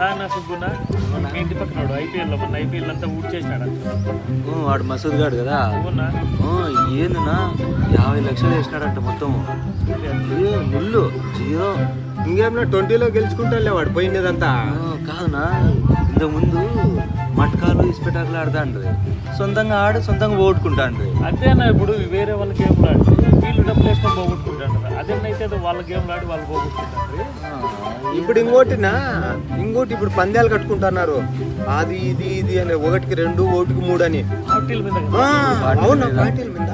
నాన్న సుబ్బున మీ ఇంటి పక్కన ఐపీఎల్లో మొన్న ఐపీఎల్ అంతా ఊడ్ చేసినాడు ఊ, వాడు మసూద్ గాడు కదా? ఏందినా? యాభై లక్షలు వేసినాడంట మొత్తం ఏ, నిల్లు జీరో. ఇంకేమన్నా ట్వంటీలో గెలుచుకుంటాలే వాడు పోయినదంతా. ఆ, కాదునా? ఇంతకు ముందు మటకాలు ఇస్పెటాకులు ఆడతా అంటది సొంతంగా ఆడి సొంతంగా ఓడుకుంటా అంటది అదేనా ఇప్పుడు వేరే వాళ్ళ గేమ్లు ఆడి వీళ్ళు డబ్బులు వేసుకొని పోగొట్టుకుంటారు అదేనైతే అది వాళ్ళ గేమ్లు ఆడి వాళ్ళు పోగొట్టుకుంటారు ఇప్పుడు ఇంకోటినా ఇంకోటి ఇప్పుడు పందాలు కట్టుకుంటున్నారు. అది ఇది ఇది అని ఒకటికి రెండు ఒకటికి మూడు అని. పార్టీల మీద ఆ, అవునా పార్టీల మీద.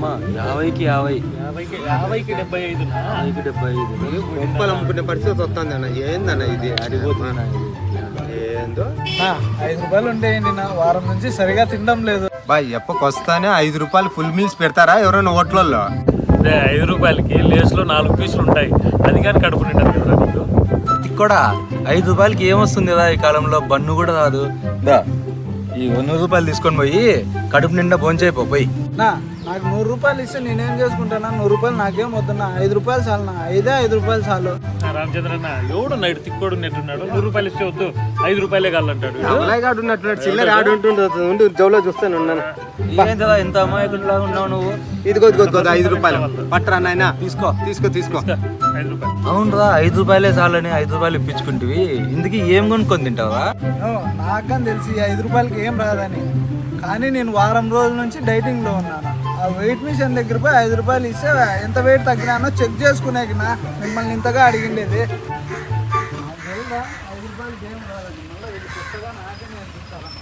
అమ్మ యాభైకి యాభై. యాభైకి యాభైకి డెబ్బై ఐదు యాభైకి డెబ్బై ఐదు గొప్పలు అమ్ముకునే పరిస్థితి వస్తుంది అన్న. ఏందన్న ఇది? అడిగిపోతున్నా ఏందో? ఐదు రూపాయలు ఉండేయండి నా. వారం నుంచి సరిగా తినడం లేదు. బాయ్ ఎప్పకి వస్తానే ఐదు రూపాయలు ఫుల్ మీల్స్ పెడతారా ఎవరైనా హోటల్లో ఐదు రూపాయలకి లేస్లో నాలుగు పీసులు ఉంటాయి. అది కానీ కడుపు కదా నీకు? కూడా ఐదు రూపాయలకి ఏమొస్తుంది కదా ఈ కాలంలో? బన్ను కూడా రాదు. దా ఈ వంద రూపాయలు తీసుకొని పోయి కడుపు నిండా భోంచేయిపో పోయి. నా నాకు నూరు రూపాయలు ఇస్తే నేనేం చేసుకుంటానా? నూరు రూపాయలు నాకేం వద్దన్నా? ఐదు రూపాయలు చాలు నా. ఐదే ఐదు రూపాయలు చాలు. రామచంద్ర అన్న ఎవడు నైట్ తిక్కోడు నెట్టున్నాడు నూరు రూపాయలు ఇస్తే వద్దు. ఐదు రూపాయలే కావాలంటాడు. అవలాగాడు ఉన్నట్టున్నాడు. చిల్లర ఆడు ఉంటుండు ఉండు జోలో చూస్తాను ఉన్నాను. ఏంటలా ఎంత అమాయకుడిలాగా ఉన్నావు నువ్వు? ఇదిగో ఇదిగో ఇదిగో ఐదు రూపాయలు. పట్టరా నాయన. తీసుకో. తీసుకో తీసుకో. ఐదు రూపాయలు. అవునరా ఐదు రూపాయలే చాలని ఐదు రూపాయలు ఇప్పించుకుంటివి. ఇందుకు ఏం కొనుక్కొని తింటావా? నాకని తెలిసి ఐదు రూపాయలకి ఏం రాదని. కానీ నేను వారం రోజుల నుంచి డైటింగ్లో ఉన్నాను. ఆ వెయిట్ మిషన్ దగ్గర పోయి ఐదు రూపాయలు ఇస్తే ఎంత వెయిట్ తగ్గినానో చెక్ చేసుకునేకి మిమ్మల్ని ఇంతగా అడిగిండేది. ఐదు రూపాయలు గేమ్ రాదని మళ్ళీ వీళ్ళు కొత్తగా నాకే నేర్పిస్తారంట